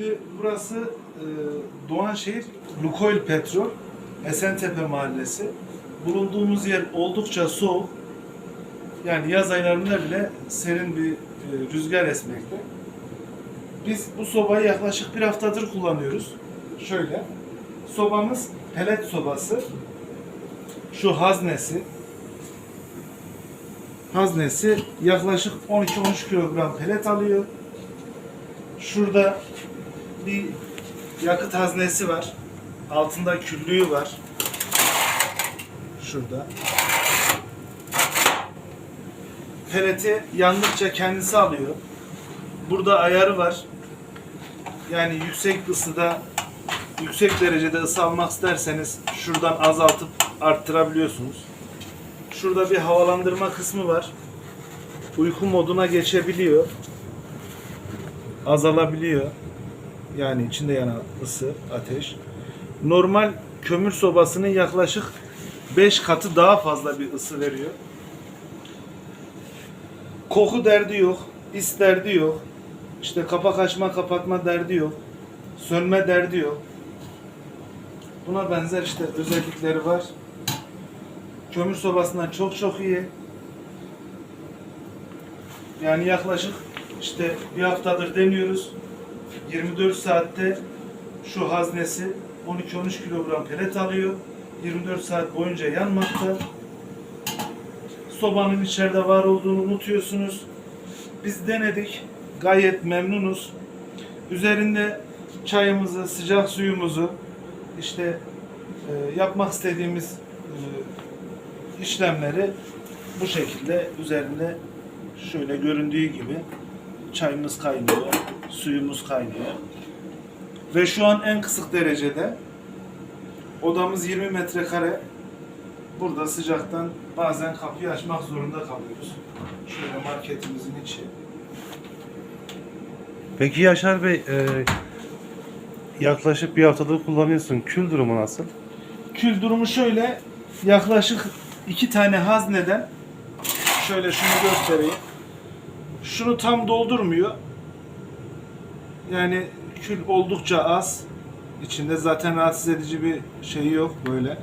Şimdi burası e, Doğanşehir Lukoil Petrol Esentepe Mahallesi. Bulunduğumuz yer oldukça soğuk. Yani yaz aylarında bile serin bir e, rüzgar esmekte. Biz bu sobayı yaklaşık bir haftadır kullanıyoruz. Şöyle. Sobamız pelet sobası. Şu haznesi. Haznesi yaklaşık 12-13 kilogram pelet alıyor. Şurada bir yakıt haznesi var. Altında küllüğü var. Şurada. Peleti yandıkça kendisi alıyor. Burada ayarı var. Yani yüksek ısıda yüksek derecede ısı almak isterseniz şuradan azaltıp arttırabiliyorsunuz. Şurada bir havalandırma kısmı var. Uyku moduna geçebiliyor. Azalabiliyor. Yani içinde yanan ısı, ateş. Normal kömür sobasının yaklaşık 5 katı daha fazla bir ısı veriyor. Koku derdi yok, is derdi yok. İşte kapak açma kapatma derdi yok. Sönme derdi yok. Buna benzer işte özellikleri var. Kömür sobasından çok çok iyi. Yani yaklaşık işte bir haftadır deniyoruz. 24 saatte şu haznesi 12-13 kilogram pelet alıyor. 24 saat boyunca yanmakta. Sobanın içeride var olduğunu unutuyorsunuz. Biz denedik. Gayet memnunuz. Üzerinde çayımızı, sıcak suyumuzu işte e, yapmak istediğimiz e, işlemleri bu şekilde üzerinde şöyle göründüğü gibi çayımız kaynıyor, suyumuz kaynıyor. Ve şu an en kısık derecede odamız 20 metrekare. Burada sıcaktan bazen kapıyı açmak zorunda kalıyoruz. Şöyle marketimizin içi. Peki Yaşar Bey, e, yaklaşık bir haftadır kullanıyorsun. Kül durumu nasıl? Kül durumu şöyle yaklaşık iki tane hazneden şöyle şunu göstereyim. Şunu tam doldurmuyor. Yani kül oldukça az. İçinde zaten rahatsız edici bir şeyi yok böyle.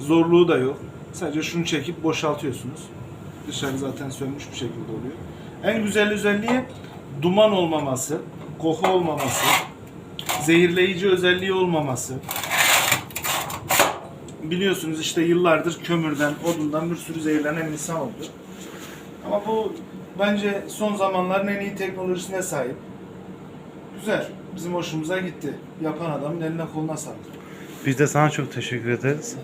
Zorluğu da yok. Sadece şunu çekip boşaltıyorsunuz. Dışarı zaten sönmüş bir şekilde oluyor. En güzel özelliği duman olmaması, koku olmaması, zehirleyici özelliği olmaması. Biliyorsunuz işte yıllardır kömürden, odundan bir sürü zehirlenen insan oldu. Ama bu bence son zamanların en iyi teknolojisine sahip. Güzel. Bizim hoşumuza gitti. Yapan adamın eline koluna sağlık. Biz de sana çok teşekkür ederiz.